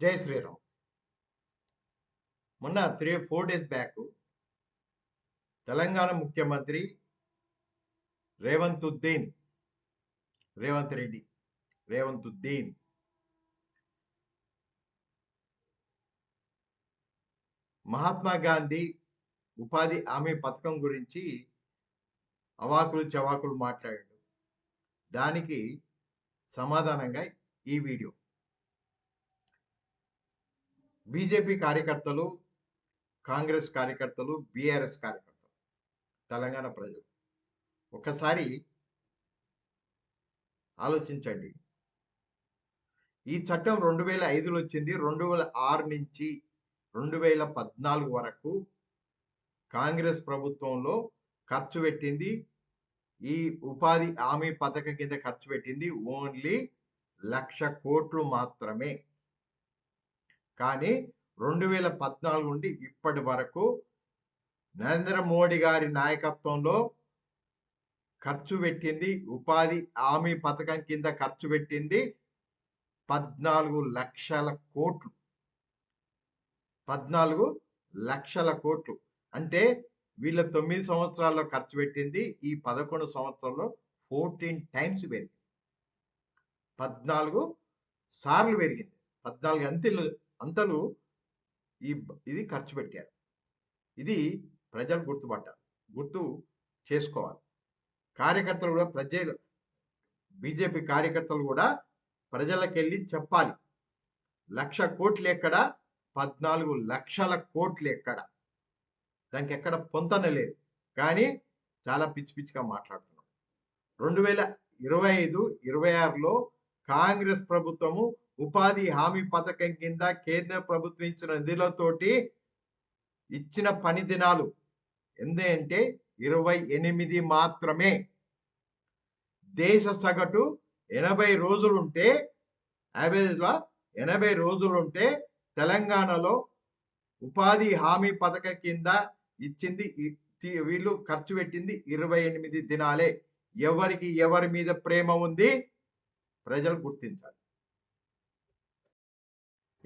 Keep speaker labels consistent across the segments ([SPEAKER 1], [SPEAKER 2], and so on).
[SPEAKER 1] జై శ్రీరామ్. మొన్న three four days back Telangana ముఖ్యమంత్రి రేవంత్ ఉద్దీన్ రేవంత్ రెడ్డి రేవంత్ ఉద్దీన్ మహాత్మా గాంధీ ఉపాధి హామీ పథకం గురించి అవాకులు చవాకులు మాట్లాడాడు. దానికి సమాధానంగా ఈ వీడియో. బీజేపీ కార్యకర్తలు కాంగ్రెస్ కార్యకర్తలు బీఆర్ఎస్ కార్యకర్తలు తెలంగాణ ప్రజలు. ఒకసారి ఆలోచించండి. ఈ చట్టం రెండు వేల ఐదులో వచ్చింది. రెండు వేల ఆరు నుంచి రెండు వేల పద్నాలుగు వరకు కాంగ్రెస్ ప్రభుత్వంలో ఖర్చు పెట్టింది. ఈ ఉపాధి హామీ పథకం కింద ఖర్చు పెట్టింది ఓన్లీ లక్ష కోట్లు మాత్రమే. కానీ రెండు వేల పద్నాలుగు నుండి ఇప్పటి వరకు నరేంద్ర మోడీ గారి నాయకత్వంలో ఖర్చు పెట్టింది ఉపాధి హామీ పథకం కింద ఖర్చు పెట్టింది పద్నాలుగు లక్షల కోట్లు. పద్నాలుగు లక్షల కోట్లు. అంటే వీళ్ళ తొమ్మిది సంవత్సరాల్లో ఖర్చు పెట్టింది ఈ పదకొండు సంవత్సరాల్లో ఫోర్టీన్ టైమ్స్ పెరిగింది. పద్నాలుగు సార్లు పెరిగింది. పద్నాలుగు అంతెలు అంతలు ఈ ఇది ఖర్చు పెట్టారు. ఇది ప్రజలు గుర్తుపట్టాలి గుర్తు చేసుకోవాలి. కార్యకర్తలు కూడా ప్రజలు బీజేపీ కార్యకర్తలు కూడా ప్రజలకెళ్ళి చెప్పాలి. లక్ష కోట్లు ఎక్కడ? పద్నాలుగు లక్షల కోట్లు ఎక్కడ? దానికి ఎక్కడ పొంతన లేదు. కానీ చాలా పిచ్చి పిచ్చిగా మాట్లాడుతున్నాం. రెండు వేల ఇరవై ఐదు ఇరవై ఆరులో కాంగ్రెస్ ప్రభుత్వము ఉపాధి హామీ పథకం కింద కేంద్ర ప్రభుత్వం ఇచ్చిన నిధులతోటి ఇచ్చిన పని దినాలు ఎందుకంటే ఇరవై ఎనిమిది మాత్రమే. దేశ సగటు ఎనభై రోజులుంటే యావరేజ్లో ఎనభై రోజులుంటే తెలంగాణలో ఉపాధి హామీ పథకం కింద ఇచ్చింది వీళ్ళు ఖర్చు పెట్టింది ఇరవై ఎనిమిది దినాలే. ఎవరికి ఎవరి మీద ప్రేమ ఉంది? ప్రజలు గుర్తించాలి.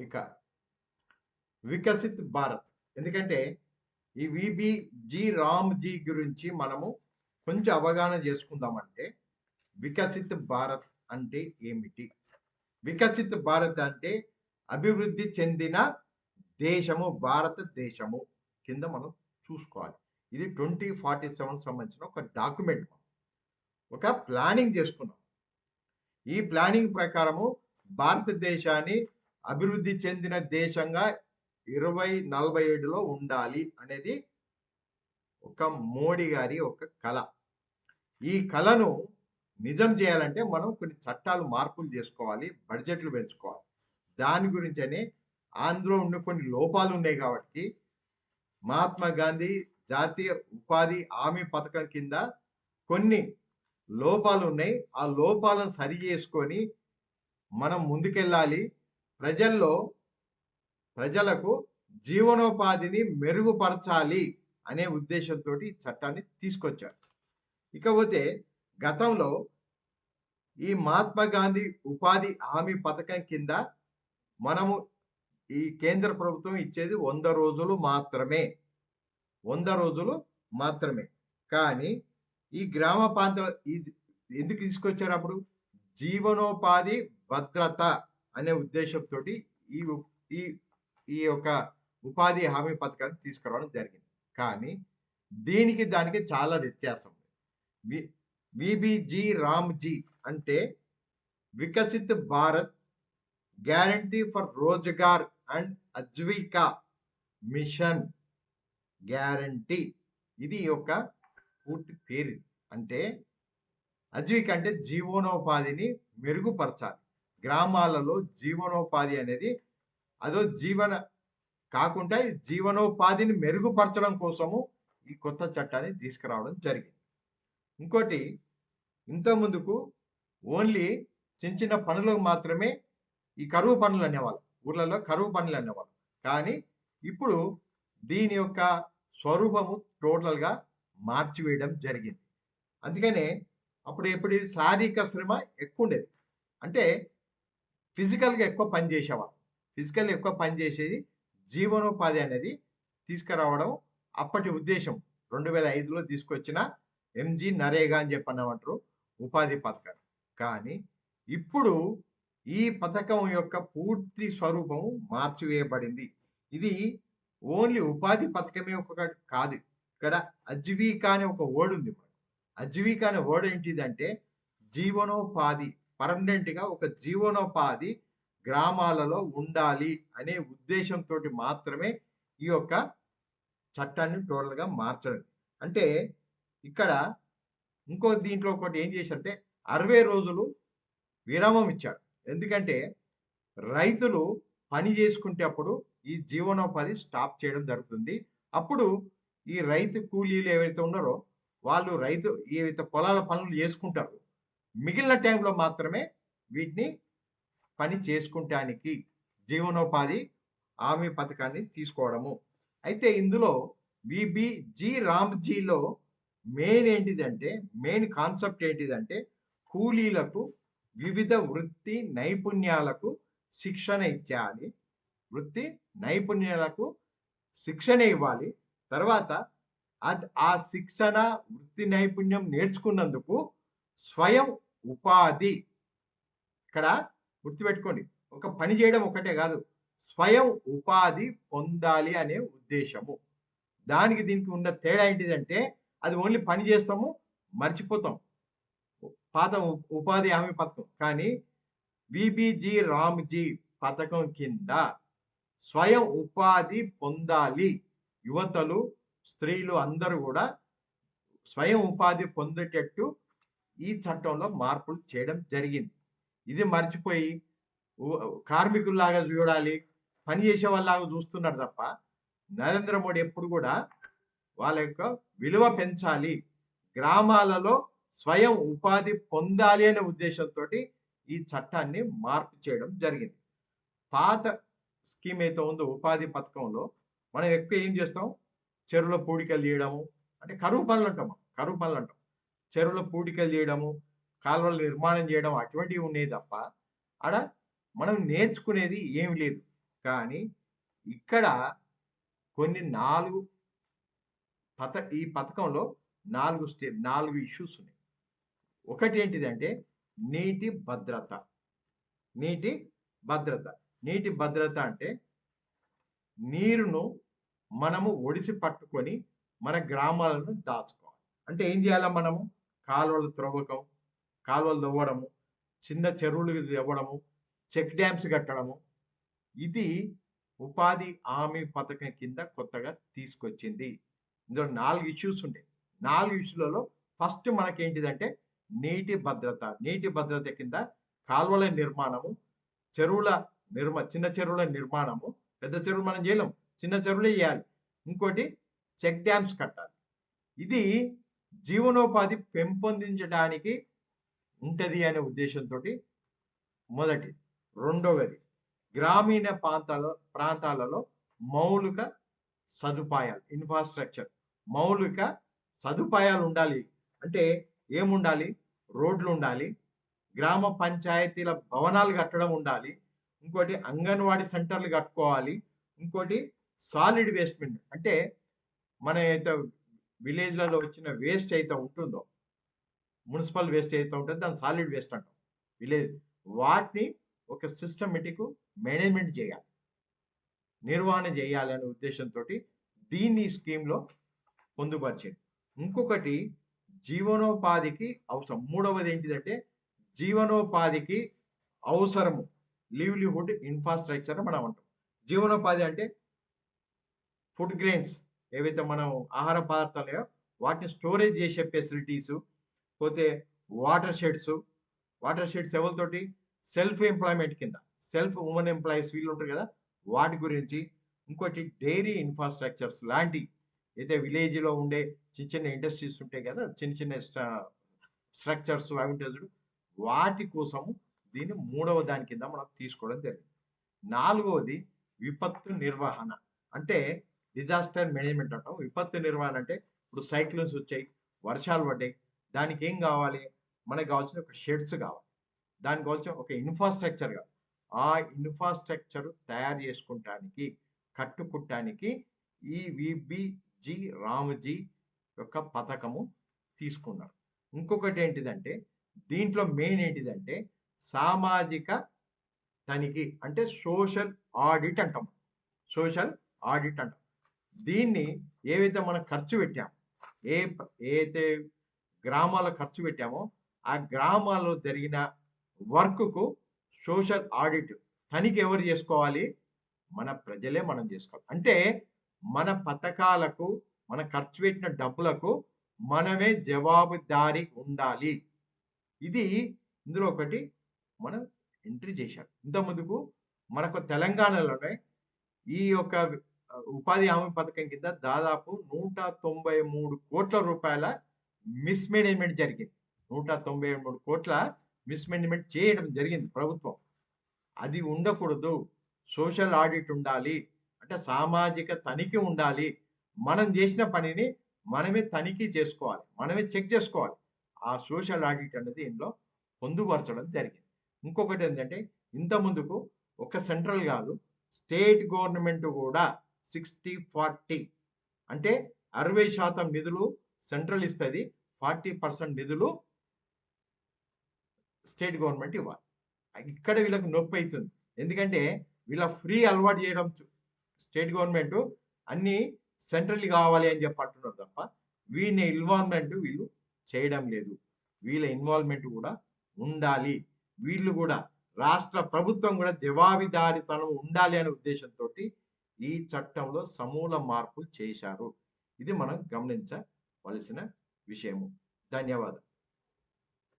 [SPEAKER 1] ఇక వికసిత్ భారత్. ఎందుకంటే ఈ విబిజి రామ్జీ గురించి మనము కొంచెం అవగాహన చేసుకుందామంటే వికసిత్ భారత్ అంటే ఏమిటి? వికసిత్ భారత్ అంటే అభివృద్ధి చెందిన దేశము భారతదేశము కింద మనం చూసుకోవాలి. ఇది ట్వంటీ ఫార్టీ సెవెన్ సంబంధించిన ఒక డాక్యుమెంట్ ఒక ప్లానింగ్ చేసుకున్నాం. ఈ ప్లానింగ్ ప్రకారము భారతదేశాన్ని అభివృద్ధి చెందిన దేశంగా ఇరవై నలభై ఏడులో ఉండాలి అనేది ఒక మోడీ గారి ఒక కళ. ఈ కళను నిజం చేయాలంటే మనం కొన్ని చట్టాలు మార్పులు చేసుకోవాలి బడ్జెట్లు పెంచుకోవాలి. దాని గురించనే ఆంధ్రలో ఉన్న కొన్ని లోపాలు ఉన్నాయి కాబట్టి మహాత్మా గాంధీ జాతీయ ఉపాధి హామీ పథకం కింద కొన్ని లోపాలు ఉన్నాయి. ఆ లోపాలను సరి చేసుకొని మనం ముందుకెళ్ళాలి. ప్రజల్లో ప్రజలకు జీవనోపాధిని మెరుగుపరచాలి అనే ఉద్దేశంతో ఈ చట్టాన్ని తీసుకొచ్చారు. ఇకపోతే గతంలో ఈ మహాత్మా గాంధీ ఉపాధి హామీ పథకం కింద మనము ఈ కేంద్ర ప్రభుత్వం ఇచ్చేది వంద రోజులు మాత్రమే. వంద రోజులు మాత్రమే. కానీ ఈ గ్రామ ప్రాంతాల ఎందుకు తీసుకొచ్చారు అప్పుడు? జీవనోపాధి భద్రత. అనే ఉద్దేశంతో ఈ ఈ ఈ యొక్క ఉపాధి హామీ పథకాన్ని తీసుకురావడం జరిగింది. కానీ దీనికి దానికి చాలా వ్యత్యాసం విబిజీ రామ్జీ అంటే Viksit Bharat guarantee for Rozgar and Ajeevika mission guarantee. ఇది యొక్క పూర్తి పేరు. అంటే అజ్విక అంటే జీవనోపాధిని మెరుగుపరచాలి. గ్రామాలలో జీవనోపాధి అనేది అదో జీవన కాకుండా జీవనోపాధిని మెరుగుపరచడం కోసము ఈ కొత్త చట్టాన్ని తీసుకురావడం జరిగింది. ఇంకోటి ఇంతకుముందుకు ఓన్లీ చిన్న చిన్న పనులకు మాత్రమే ఈ కరువు పనులు అనేవాళ్ళు ఊర్లలో కరువు పనులు అనేవాళ్ళు. కానీ ఇప్పుడు దీని యొక్క స్వరూపము టోటల్గా మార్చివేయడం జరిగింది. అందుకనే అప్పుడు ఎప్పుడు శారీరక శ్రమ ఎక్కువ ఉండేది అంటే ఫిజికల్గా ఎక్కువ పని చేసేవాళ్ళు. ఫిజికల్ ఎక్కువ పని చేసేది జీవనోపాధి అనేది తీసుకురావడం అప్పటి ఉద్దేశం. రెండు వేల ఐదులో తీసుకొచ్చిన ఎంజి నరేగా అని చెప్పన్నామంటారు ఉపాధి పథకం. కానీ ఇప్పుడు ఈ పథకం యొక్క పూర్తి స్వరూపం మార్చివేయబడింది. ఇది ఓన్లీ ఉపాధి పథకమే ఒకటి కాదు. ఇక్కడ అజ్వీక అనే ఒక వర్డ్ ఉంది అజ్వీక అనే వర్డ్ ఏంటిదంటే జీవనోపాధి. పర్మనెంట్గా ఒక జీవనోపాధి గ్రామాలలో ఉండాలి అనే ఉద్దేశంతో మాత్రమే ఈ యొక్క చట్టాన్ని టోటల్గా మార్చడం. అంటే ఇక్కడ ఇంకో దీంట్లో ఒకటి ఏం చేశారంటే అరవై రోజులు విరామం ఇచ్చాడు ఎందుకంటే రైతులు పని చేసుకుంటే అప్పుడు ఈ జీవనోపాధి స్టాప్ చేయడం జరుగుతుంది. అప్పుడు ఈ రైతు కూలీలు ఏవైతే ఉన్నారో వాళ్ళు రైతు ఏవైతే పొలాల పనులు చేసుకుంటారు మిగిలిన టైంలో మాత్రమే వీటిని పని చేసుకుంటానికి జీవనోపాధి హామీ పథకాన్ని తీసుకోవడము. అయితే ఇందులో విబిజి రామ్జీలో మెయిన్ ఏంటిదంటే మెయిన్ కాన్సెప్ట్ ఏంటిదంటే కూలీలకు వివిధ వృత్తి నైపుణ్యాలకు శిక్షణ ఇచ్చేయాలి. వృత్తి నైపుణ్యాలకు శిక్షణ ఇవ్వాలి. తర్వాత అది ఆ శిక్షణ వృత్తి నైపుణ్యం నేర్చుకున్నందుకు స్వయం ఉపాధి. ఇక్కడ గుర్తుపెట్టుకోండి ఒక పని చేయడం ఒకటే కాదు స్వయం ఉపాధి పొందాలి అనే ఉద్దేశము. దానికి దీనికి ఉన్న తేడా ఏంటిదంటే అది ఓన్లీ పని చేస్తాము మర్చిపోతాం. పాత ఉపాధి హామీ పథకం. కానీ విబిజి రామ్జీ పథకం కింద స్వయం ఉపాధి పొందాలి. యువతలు స్త్రీలు అందరూ కూడా స్వయం ఉపాధి పొందేటట్టు ఈ చట్టంలో మార్పులు చేయడం జరిగింది. ఇది మర్చిపోయి కార్మికుల్లాగా చూడాలి పని చేసే వాళ్ళలాగా చూస్తున్నారు తప్ప నరేంద్ర మోడీ ఎప్పుడు కూడా వాళ్ళ యొక్క విలువ పెంచాలి గ్రామాలలో స్వయం ఉపాధి పొందాలి అనే ఉద్దేశంతో ఈ చట్టాన్ని మార్పు చేయడం జరిగింది. పాత స్కీమ్ అయితే ఉందో ఉపాధి పథకంలో మనం ఎక్కువ ఏం చేస్తాం? చెరువుల పూడికలు తీయడము అంటే కరువు పనులు అంటాం కరువు పనులు అంటాం. చెరువుల పూడికలు చేయడము కాలువల నిర్మాణం చేయడం అటువంటివి ఉన్నాయి తప్ప ఆడ మనం నేర్చుకునేది ఏమి లేదు. కానీ ఇక్కడ కొన్ని నాలుగు పథ ఈ పథకంలో నాలుగు స్టే నాలుగు ఇష్యూస్ ఉన్నాయి. ఒకటి ఏంటిదంటే నీటి భద్రత. నీటి భద్రత. నీటి భద్రత అంటే నీరును మనము ఒడిసి పట్టుకొని మన గ్రామాలను దాచుకోవాలి. అంటే ఏం చేయాలా మనము? కాలువల త్రవ్వకం కాలువలు తవ్వడము చిన్న చెరువులు తవ్వడము చెక్ డ్యామ్స్ కట్టడము. ఇది ఉపాధి హామీ పథకం కింద కొత్తగా తీసుకొచ్చింది. ఇందులో నాలుగు ఇష్యూస్ ఉంటాయి. నాలుగు ఇష్యూలలో ఫస్ట్ మనకేంటిదంటే నీటి భద్రత నీటి భద్రత కింద కాలువల నిర్మాణము చెరువుల నిర్మ చిన్న చెరువుల నిర్మాణము పెద్ద చెరువులు మనం చేయలేం చిన్న చెరువులే చేయాలి. ఇంకోటి చెక్ డ్యామ్స్ కట్టాలి. ఇది జీవనోపాధి పెంపొందించడానికి ఉంటుంది అనే ఉద్దేశంతో మొదటి రెండవది గ్రామీణ ప్రాంతాల ప్రాంతాలలో మౌలిక సదుపాయాలు ఇన్ఫ్రాస్ట్రక్చర్ మౌలిక సదుపాయాలు ఉండాలి. అంటే ఏముండాలి? రోడ్లు ఉండాలి గ్రామ పంచాయతీల భవనాలు కట్టడం ఉండాలి. ఇంకోటి అంగన్వాడీ సెంటర్లు కట్టుకోవాలి. ఇంకోటి సాలిడ్ వేస్ట్మెంట్ అంటే మన అయితే విలేజ్లలో వచ్చిన వేస్ట్ అయితే ఉంటుందో మున్సిపల్ వేస్ట్ అయితే ఉంటుందో దాన్ని సాలిడ్ వేస్ట్ అంటాం. విలేజ్ వాటిని ఒక సిస్టమేటిక్ మేనేజ్మెంట్ చేయాలి. నిర్వహణ చేయాలనే ఉద్దేశంతో దీన్ని స్కీమ్లో పొందుపరిచేది ఇంకొకటి జీవనోపాధికి అవసరం. మూడవది ఏంటిదంటే జీవనోపాధికి అవసరము. లివ్లీహుడ్ ఇన్ఫ్రాస్ట్రక్చర్ మనం అంటాం. జీవనోపాధి అంటే ఫుడ్ గ్రెయిన్స్. ఏవైతే మనం ఆహార పదార్థాలు వాటిని స్టోరేజ్ చేసే ఫెసిలిటీస్ పోతే వాటర్ షెడ్స్ వాటర్ షెడ్స్ ఎవరితోటి? సెల్ఫ్ ఎంప్లాయ్మెంట్ కింద. సెల్ఫ్ ఉమెన్ ఎంప్లాయీస్ వీళ్ళు ఉంటారు కదా వాటి గురించి. ఇంకోటి డైరీ ఇన్ఫ్రాస్ట్రక్చర్స్ లాంటి అయితే విలేజ్లో ఉండే చిన్న చిన్న ఇండస్ట్రీస్ ఉంటాయి కదా చిన్న చిన్న స్ట్రక్చర్స్ అవి ఉంటాయి చూడు వాటి కోసము దీన్ని మూడవ దాని కింద మనం తీసుకోవడం జరిగింది. నాలుగవది విపత్తు నిర్వహణ. అంటే డిజాస్టర్ మేనేజ్మెంట్ అంటాం. విపత్తు నిర్వహణ అంటే ఇప్పుడు సైక్లోన్స్ వచ్చాయి వర్షాలు పడ్డాయి. దానికి ఏం కావాలి? మనకు కావాల్సిన ఒక షెడ్స్ కావాలి. దానికి కావాల్సిన ఒక ఇన్ఫ్రాస్ట్రక్చర్ కావాలి. ఆ ఇన్ఫ్రాస్ట్రక్చర్ తయారు చేసుకుంటానికి కట్టుకుంటానికి ఈ విబిజి రామ్జీ యొక్క పథకము తీసుకున్నారు. ఇంకొకటి ఏంటిదంటే దీంట్లో మెయిన్ ఏంటిదంటే సామాజిక తనిఖీ అంటే సోషల్ ఆడిట్ అంటాం. సోషల్ ఆడిట్ అంటాం. దీన్ని ఏవైతే మనం ఖర్చు పెట్టాము ఏ ఏదైతే గ్రామాల ఖర్చు పెట్టామో ఆ గ్రామాల్లో జరిగిన వర్క్కు సోషల్ ఆడిట్ తనిఖీ ఎవరు చేసుకోవాలి? మన ప్రజలే మనం చేసుకోవాలి. అంటే మన పథకాలకు మన ఖర్చు పెట్టిన డబ్బులకు మనమే జవాబుదారీ ఉండాలి. ఇది ఇందులో ఒకటి మనం ఎంట్రీ చేశాం ఇంత ముందుకు మనకు తెలంగాణలోనే ఈ యొక్క ఉపాధి హామీ పథకం కింద దాదాపు నూట తొంభై మూడు కోట్ల రూపాయల మిస్మేనేజ్మెంట్ జరిగింది. నూట తొంభై మూడు కోట్ల మిస్మేనేజ్మెంట్ చేయడం జరిగింది ప్రభుత్వం. అది ఉండకూడదు. సోషల్ ఆడిట్ ఉండాలి. అంటే సామాజిక తనిఖీ ఉండాలి. మనం చేసిన పనిని మనమే తనిఖీ చేసుకోవాలి. మనమే చెక్ చేసుకోవాలి. ఆ సోషల్ ఆడిట్ అనేది ఇందులో పొందుపరచడం జరిగింది. ఇంకొకటి ఏంటంటే ఇంత ముందుకు ఒక సెంట్రల్ కాదు స్టేట్ గవర్నమెంట్ కూడా సిక్స్టీ ఫార్టీ అంటే అరవై శాతం నిధులు సెంట్రల్ ఇస్తుంది. ఫార్టీ పర్సెంట్ నిధులు స్టేట్ గవర్నమెంట్ ఇవ్వాలి. ఇక్కడ వీళ్ళకి నొప్పి అవుతుంది. ఎందుకంటే వీళ్ళ ఫ్రీ అలవాటు చేయడం స్టేట్ గవర్నమెంట్ అన్నీ సెంట్రల్ కావాలి అని చెప్పంటున్నారు తప్ప వీళ్ళ ఇన్వాల్వ్మెంట్ వీళ్ళు చేయడం లేదు. వీళ్ళ ఇన్వాల్వ్మెంట్ కూడా ఉండాలి. వీళ్ళు కూడా రాష్ట్ర ప్రభుత్వం కూడా జవాబుదారితనం ఉండాలి అనే ఉద్దేశంతో ఈ చట్టంలో సమూల మార్పులు చేశారు. ఇది మనం గమనించవలసిన విషయము. ధన్యవాదాలు.